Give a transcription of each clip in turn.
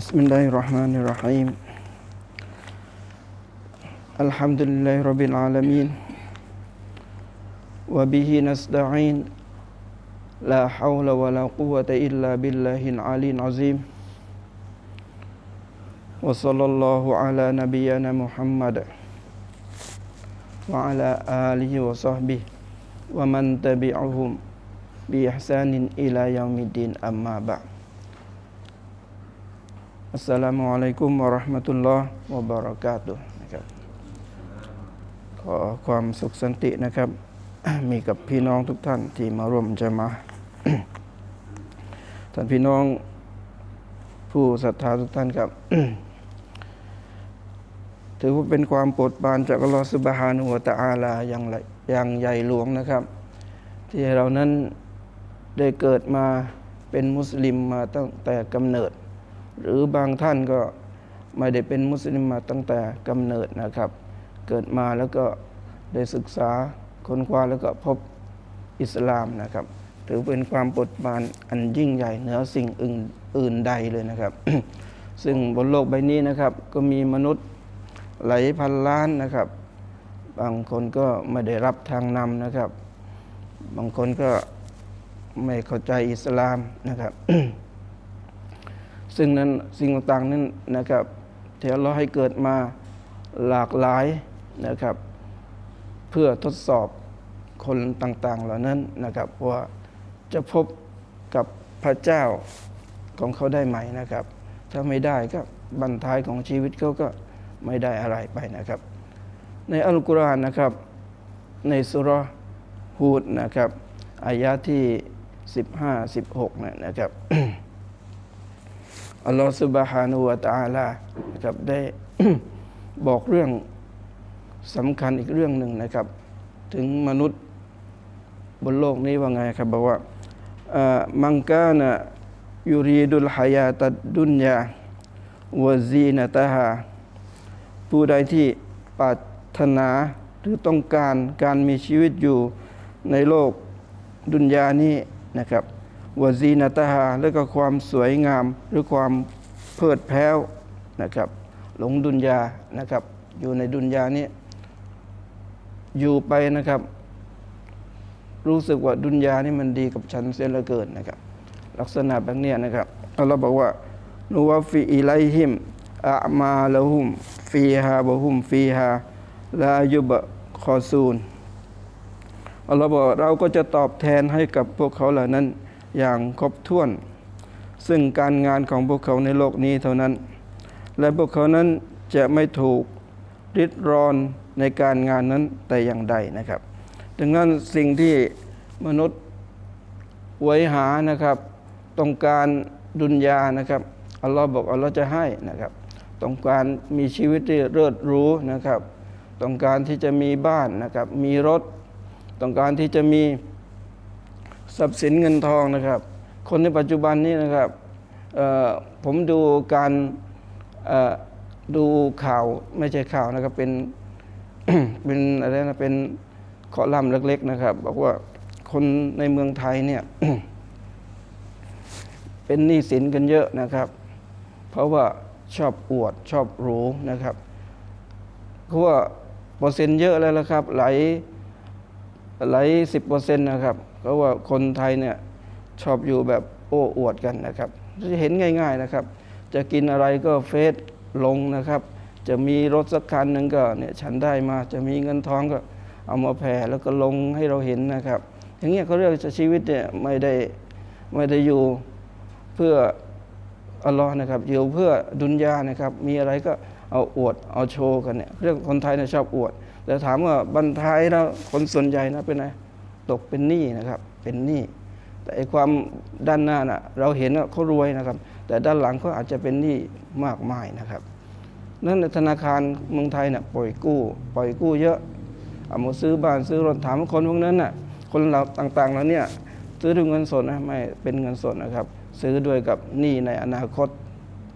بسم الله الرحمن الرحيم الحمد لله رب العالمين وبه نستعين لا حول ولا قوة إلا بالله العلي العظيم وصلى الله على نبينا محمد وعلى آله وصحبه ومن تبعهم بإحسان إلى يوم الدين أما بعد อัสสลามุอะลัยกุมวะราะห์มะตุลลอฮ์วะบะเราะกาตุฮ์นะครับขอความสุขสันตินะครับ มีกับพี่น้องทุกท่านที่มาร่วมจะมาท่านพี่น้องผู้ศรัทธาทุกท่านครับ ถือว่าเป็นความโปรดปรานจากอัลลอฮฺซุบฮานุวะตะอาลาอย่างไรอย่างใหญ่หลวงนะครับ ที่เรานั้นได้เกิดมาเป็นมุสลิมมาตั้งแต่กำเนิด หรือบางท่านก็ไม่ได้เป็นมุสลิมมาตั้งแต่กำเนิดนะครับ เกิดมาแล้วก็ได้ศึกษาค้นคว้าแล้วก็พบอิสลามนะครับ ถือเป็นความปดปรานอันยิ่งใหญ่เหนือสิ่งอื่นอื่นใดเลยนะครับ ซึ่งบนโลกใบนี้นะครับก็มีมนุษย์หลายพันล้านนะครับ บางคนก็ไม่ได้รับทางนำนะครับ บางคนก็ไม่เข้าใจอิสลามนะครับ ซึ่งนั้นสิ่งต่างๆนั้นนะครับที่อัลลอฮ์ให้เกิดมาหลากหลายนะครับ เพื่อทดสอบคนต่างๆ เหล่านั้นนะครับว่าจะพบกับพระเจ้าของเขาได้ไหมนะครับ ถ้าไม่ได้ก็บรรทายของชีวิตเขาก็ไม่ได้อะไรไปนะครับ ในอัลกุรอานนะครับ ในสุรห์ฮูดนะครับอายะที่ 15 16นะนะครับ อัลลอฮฺสุบฮานุวะตาลานะครับได้บอกเรื่องสำคัญอีกเรื่องหนึ่งนะครับ ถึงมนุษย์บนโลกนี้ว่าไงครับบอกว่าอ่ามังกานะยูรีดุลฮายาตัดดุนยาวะซีนตะฮาผู้ใดที่ปรารถนาหรือต้องการการมีชีวิตอยู่ในโลกดุนยานี้นะครับ วาซีนาตาฮาแล้วก็ความสวยงามหรือความเพิดแพ้วนะครับ หลงดุนยานะครับ อยู่ในดุนยานี้อยู่ไปนะครับ รู้สึกว่าดุนยานี่มันดีกับฉันเสียเหลือเกินนะครับ ลักษณะแบบนี้นะครับเราบอกว่านูวาฟีอิไลฮิมอามาละหุมฟีฮาบะหุมฟีฮาลายุบะคอซูนอัลลอฮ์บอกเราก็จะตอบแทนให้กับพวกเขาเหล่านั้น อย่างครบถ้วน ซึ่งการงานของพวกเขาในโลกนี้เท่านั้น และพวกเขานั้นจะไม่ถูกริดรอนในการงานนั้นแต่อย่างใดนะครับ ดังนั้นสิ่งที่มนุษย์ไว้หานะครับ ต้องการดุนยานะครับอัลลอฮ์บอกอัลลอฮ์จะให้นะครับ ต้องการมีชีวิตที่เลิศรู้นะครับ ต้องการที่จะมีบ้านนะครับ มีรถ ต้องการที่จะมี ทรัพย์สินเงินทองนะครับ คนในปัจจุบันนี้นะครับผมดูการดูข่าวไม่ใช่ข่าวนะครับเป็นเป็นอะไรนะเป็นขอลัมเล็ก ๆนะครับ บอกว่าคนในเมืองไทยเนี่ยเป็นหนี้สินกันเยอะนะครับ เพราะว่าชอบอวดชอบหรูนะครับเพราะว่าเปอร์เซ็นต์เยอะแล้วละครับ หลไหลายสิบเปอร์เซ็นต์นะครับ เพราะว่าคนไทยเนี่ยชอบอยู่แบบโอ้อวดกันนะครับจะเห็นง่าย ๆนะครับ จะกินอะไรก็เฟซลงนะครับ จะมีรถสักคันหนึ่งก็เนี่ยฉันได้มาจะมีเงินทองก็เอามาแผ่แล้วก็ลงให้เราเห็นนะครับ อย่างเงี้ยเขาเรียกชีวิตเนี่ยไม่ได้ไม่ได้อยู่เพื่ออัลลอฮ์นะครับอยู่เพื่อดุนยานะครับ มีอะไรก็เอาอวดเอาโชว์กันเนี่ยเรื่องคนไทยเนี่ยชอบอวด แต่ถามว่าบรรทายนะคนส่วนใหญ่นะเป็นไง ตกเป็นหนี้นะครับ เป็นหนี้แต่ไอความด้านหน้าน่ะเราเห็นว่าเขารวยนะครับ แต่ด้านหลังเขาอาจจะเป็นหนี้มากมายนะครับนั่นในธนาคารเมืองไทยเนี่ยปล่อยกู้ ปล่อยกู้เยอะเอามาซื้อบ้านซื้อรถถามคนพวกนั้นน่ะคนเราต่างๆแล้วเนี่ยซื้อด้วยเงินสดนะไม่เป็นเงินสดนะครับ ซื้อด้วยกับหนี้ในอนาคต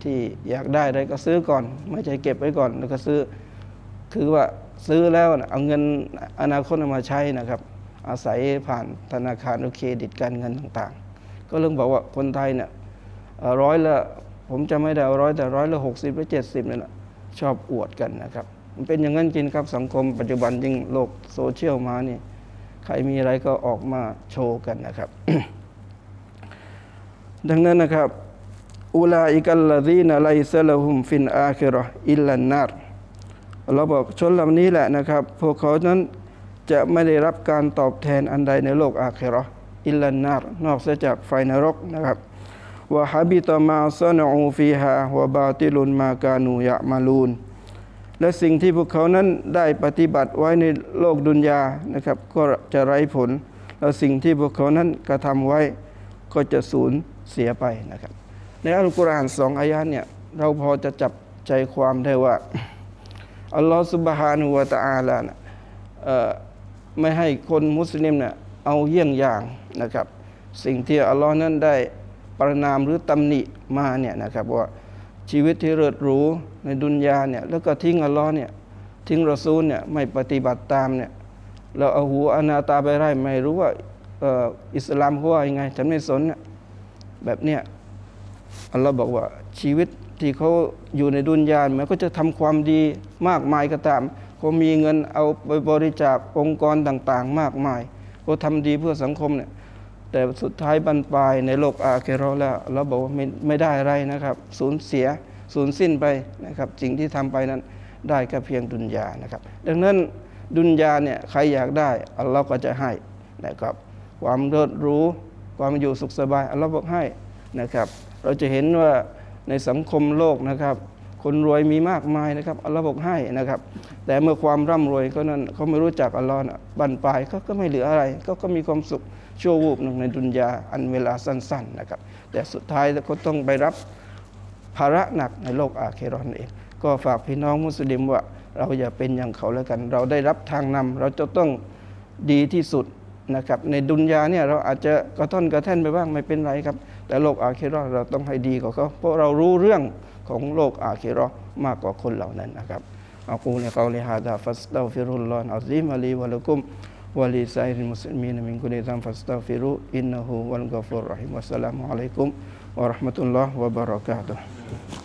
ที่อยากได้อะไรก็ซื้อก่อน ไม่ใช่เก็บไว้ก่อนแล้วก็ซื้อ คือว่าซื้อแล้วนะเอาเงินอนาคตมาใช้นะครับ อาศัยผ่านธนาคารหรือเครดิตการเงินต่างๆ ก็เรื่องบอกว่าคนไทยเนี่ยร้อยละผมจะไม่ได้ร้อยแต่ร้อยละหกสิบหรือเจ็ดสิบนี่แหละชอบอวดกันนะครับมันเป็นอย่างนั้นจริงครับสังคมปัจจุบันยิ่งโลกโซเชียลมานี่ใครมีอะไรก็ออกมาโชว์กันนะครับ ดังนั้นนะครับอุลาอิกัลลาดีนไลซะละฮุมฟินอาคิราะห์อิลลันนารเราบอกชนเหล่านี้แหละนะครับ พวกเขานั้น จะไม่ได้รับการตอบแทนอันใดในโลกอาเคราะห์อิลลันนารนอกเสียจากไฟนรกนะครับวะฮับิตมาซะนูฟีฮาวะบาติลุนมากานูยะมาลูนและสิ่งที่พวกเขานั้นได้ปฏิบัติไว้ในโลกดุนยานะครับ ก็จะไร้ผล แล้วสิ่งที่พวกเขานั้นกระทำไว้ก็จะสูญเสียไปนะครับ ในอัลกุรอานสองอายะเนี่ยเราพอจะจับใจความได้ว่าอัลลอฮฺสุบฮานุวะตะอาลานะเอ่อ ไม่ให้คนมุสลิมเนี่ยเอาเยี่ยงอย่างนะครับ สิ่งที่อัลลอฮ์นั้นได้ประนามหรือตำหนิมาเนี่ยนะครับว่าชีวิตที่เริดหรูในดุนยาเนี่ยแล้วก็ทิ้งอัลลอฮ์เนี่ยทิ้งรอซูลเนี่ยไม่ปฏิบัติตามเนี่ยเราเอาหูอนาตาไปไร่ไม่รู้ว่าเอ่ออิสลามเขาว่ายังไงฉันไม่สนเนี่ยแบบเนี้ยอัลลอฮ์บอกว่าชีวิตที่เขาอยู่ในดุนยามันก็จะทำความดีมากมายก็ตาม เขามีเงินเอาไปบริจาคองค์กรต่างๆ มากมายเขาทำดีเพื่อสังคมเนี่ยแต่สุดท้ายบรรปลายในโลกอาเคโรอแล้วเราบอกว่าไม่ไม่ได้อะไรนะครับสูญเสียสูญสิ้นไปนะครับสิ่งที่ทำไปนั้นได้แค่เพียงดุนยานะครับ ดังนั้นดุนยาเนี่ยใครอยากได้อัลลอฮ์ก็จะให้นะครับ ความเลิศรู้ความอยู่สุขสบายอัลลอฮ์บอกให้นะครับ เราจะเห็นว่าในสังคมโลกนะครับ คนรวยมีมากมายนะครับอัลลอฮ์บอกให้นะครับ แต่เมื่อความร่ำรวยก็นั้นเขาไม่รู้จักอัลลอฮ์บันปลายก็ก็ไม่เหลืออะไร ก็ก็มีความสุขชั่ววูบหนึ่งในดุนยาอันเวลาสั้น ๆนะครับ แต่สุดท้ายก็ต้องไปรับภาระหนักในโลกอาเครอนเอง ก็ฝากพี่น้องมุสลิมว่าเราอย่าเป็นอย่างเขาแล้วกัน เราได้รับทางนำเราจะต้องดีที่สุดนะครับ ในดุนยาเนี่ยเราอาจจะกระท่อนกระแท่นไปบ้างไม่เป็นไรครับ แต่โลกอาเคราะห์เราต้องให้ดีกว่าเขาเพราะเรารู้เรื่อง ของโลกอาคิรอมากกว่าคนเหล่านั้นนะครับอากูลกาลิฮาดาฟัสตาฟิรุลลอฮ์อัลซีมอะลีวะลักุมวะลีไซริมุสลิมีนมินกุลิซัมฟัสตาฟิรุอินนะฮูวัลกอฟุรรอฮิมวัสสลามุอะลัยกุมวะเราะห์มะตุลลอฮ์วะบะเราะกาตุฮ์